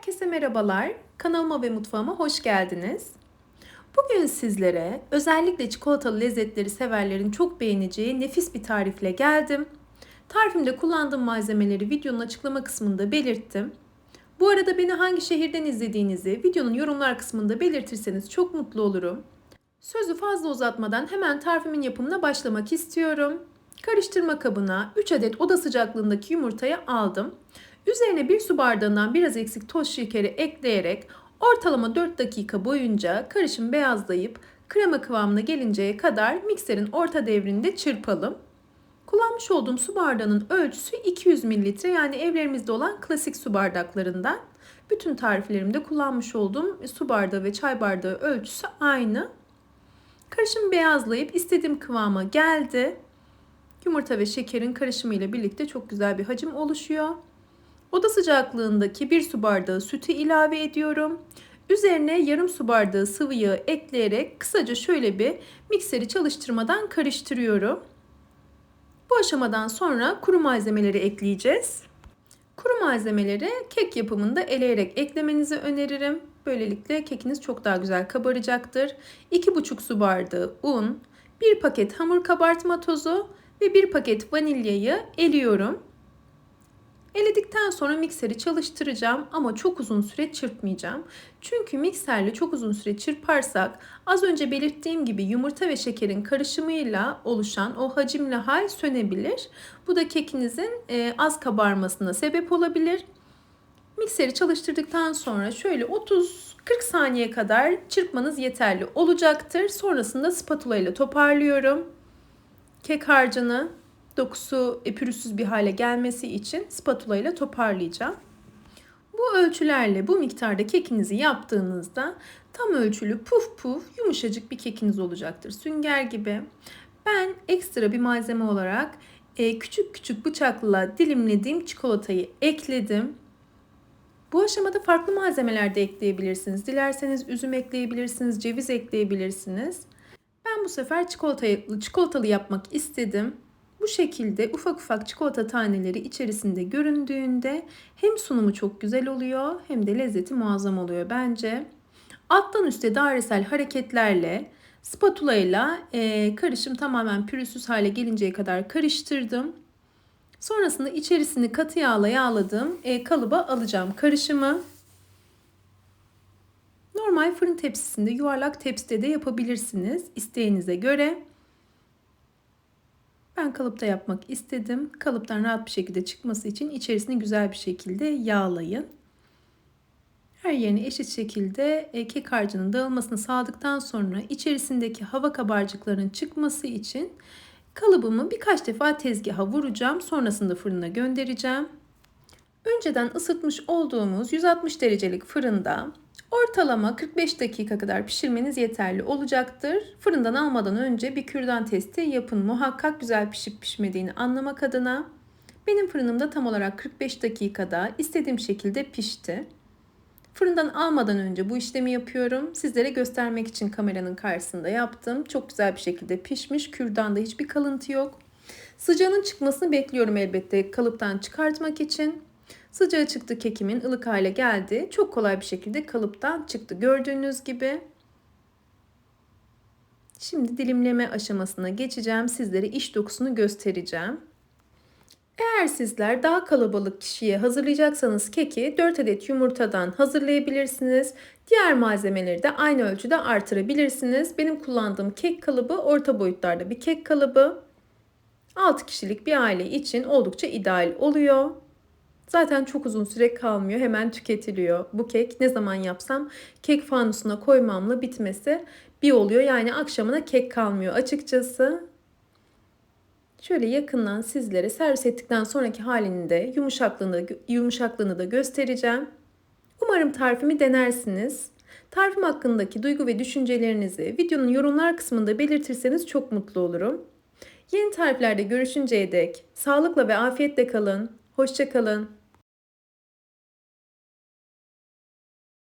Herkese merhabalar. Kanalıma ve mutfağıma hoş geldiniz. Bugün sizlere özellikle çikolatalı lezzetleri severlerin çok beğeneceği nefis bir tarifle geldim. Tarifimde kullandığım malzemeleri videonun açıklama kısmında belirttim. Bu arada beni hangi şehirden izlediğinizi videonun yorumlar kısmında belirtirseniz çok mutlu olurum. Sözü fazla uzatmadan hemen tarifimin yapımına başlamak istiyorum. Karıştırma kabına 3 adet oda sıcaklığındaki yumurtayı aldım. Üzerine bir su bardağından biraz eksik toz şekeri ekleyerek ortalama 4 dakika boyunca karışım beyazlayıp krema kıvamına gelinceye kadar mikserin orta devrinde çırpalım. Kullanmış olduğum su bardağının ölçüsü 200 ml yani evlerimizde olan klasik su bardaklarından. Bütün tariflerimde kullanmış olduğum su bardağı ve çay bardağı ölçüsü aynı. Karışım beyazlayıp istediğim kıvama geldi. Yumurta ve şekerin karışımı ile birlikte çok güzel bir hacim oluşuyor. Oda sıcaklığındaki bir su bardağı sütü ilave ediyorum. Üzerine yarım su bardağı sıvı yağı ekleyerek kısaca şöyle bir mikseri çalıştırmadan karıştırıyorum. Bu aşamadan sonra kuru malzemeleri ekleyeceğiz. Kuru malzemeleri kek yapımında eleyerek eklemenizi öneririm. Böylelikle kekiniz çok daha güzel kabaracaktır. 2,5 su bardağı un, 1 paket hamur kabartma tozu ve 1 paket vanilyayı eliyorum. Eledikten sonra mikseri çalıştıracağım ama çok uzun süre çırpmayacağım. Çünkü mikserle çok uzun süre çırparsak az önce belirttiğim gibi yumurta ve şekerin karışımıyla oluşan o hacimli hal sönebilir. Bu da kekinizin e, az kabarmasına sebep olabilir. Mikseri çalıştırdıktan sonra şöyle 30 40 saniye kadar çırpmanız yeterli olacaktır. Sonrasında spatula ile toparlıyorum. Kek harcını dokusu pürüzsüz bir hale gelmesi için spatula ile toparlayacağım. Bu ölçülerle bu miktarda kekinizi yaptığınızda tam ölçülü puf puf yumuşacık bir kekiniz olacaktır. Sünger gibi. Ben ekstra bir malzeme olarak e, küçük küçük bıçakla dilimlediğim çikolatayı ekledim. Bu aşamada farklı malzemeler de ekleyebilirsiniz. Dilerseniz üzüm ekleyebilirsiniz, ceviz ekleyebilirsiniz. Ben bu sefer çikolatalı, çikolatalı yapmak istedim. Bu şekilde ufak ufak çikolata taneleri içerisinde göründüğünde hem sunumu çok güzel oluyor hem de lezzeti muazzam oluyor bence. Alttan üste dairesel hareketlerle spatula ile karışım tamamen pürüzsüz hale gelinceye kadar karıştırdım. Sonrasında içerisini katı yağla yağladığım e, kalıba alacağım karışımı. Normal fırın tepsisinde yuvarlak tepside de yapabilirsiniz isteğinize göre. Ben kalıpta yapmak istedim. Kalıptan rahat bir şekilde çıkması için içerisini güzel bir şekilde yağlayın. Her yerini eşit şekilde e, kek harcının dağılmasını sağladıktan sonra içerisindeki hava kabarcıklarının çıkması için kalıbımı birkaç defa tezgaha vuracağım. Sonrasında fırına göndereceğim. Önceden ısıtmış olduğumuz 160 derecelik fırında Ortalama 45 dakika kadar pişirmeniz yeterli olacaktır. Fırından almadan önce bir kürdan testi yapın. Muhakkak güzel pişip pişmediğini anlamak adına. Benim fırınımda tam olarak 45 dakikada istediğim şekilde pişti. Fırından almadan önce bu işlemi yapıyorum. Sizlere göstermek için kameranın karşısında yaptım. Çok güzel bir şekilde pişmiş. Kürdanda hiçbir kalıntı yok. Sıcağının çıkmasını bekliyorum elbette kalıptan çıkartmak için. Sıcağı çıktı kekimin ılık hale geldi. Çok kolay bir şekilde kalıptan çıktı. Gördüğünüz gibi. Şimdi dilimleme aşamasına geçeceğim. Sizlere iç dokusunu göstereceğim. Eğer sizler daha kalabalık kişiye hazırlayacaksanız keki 4 adet yumurtadan hazırlayabilirsiniz. Diğer malzemeleri de aynı ölçüde artırabilirsiniz. Benim kullandığım kek kalıbı orta boyutlarda bir kek kalıbı. 6 kişilik bir aile için oldukça ideal oluyor. Zaten çok uzun süre kalmıyor. Hemen tüketiliyor. Bu kek ne zaman yapsam kek fanusuna koymamla bitmesi bir oluyor. Yani akşamına kek kalmıyor açıkçası. Şöyle yakından sizlere servis ettikten sonraki halini de yumuşaklığını, yumuşaklığını da göstereceğim. Umarım tarifimi denersiniz. Tarifim hakkındaki duygu ve düşüncelerinizi videonun yorumlar kısmında belirtirseniz çok mutlu olurum. Yeni tariflerde görüşünceye dek sağlıkla ve afiyetle kalın. Hoşçakalın.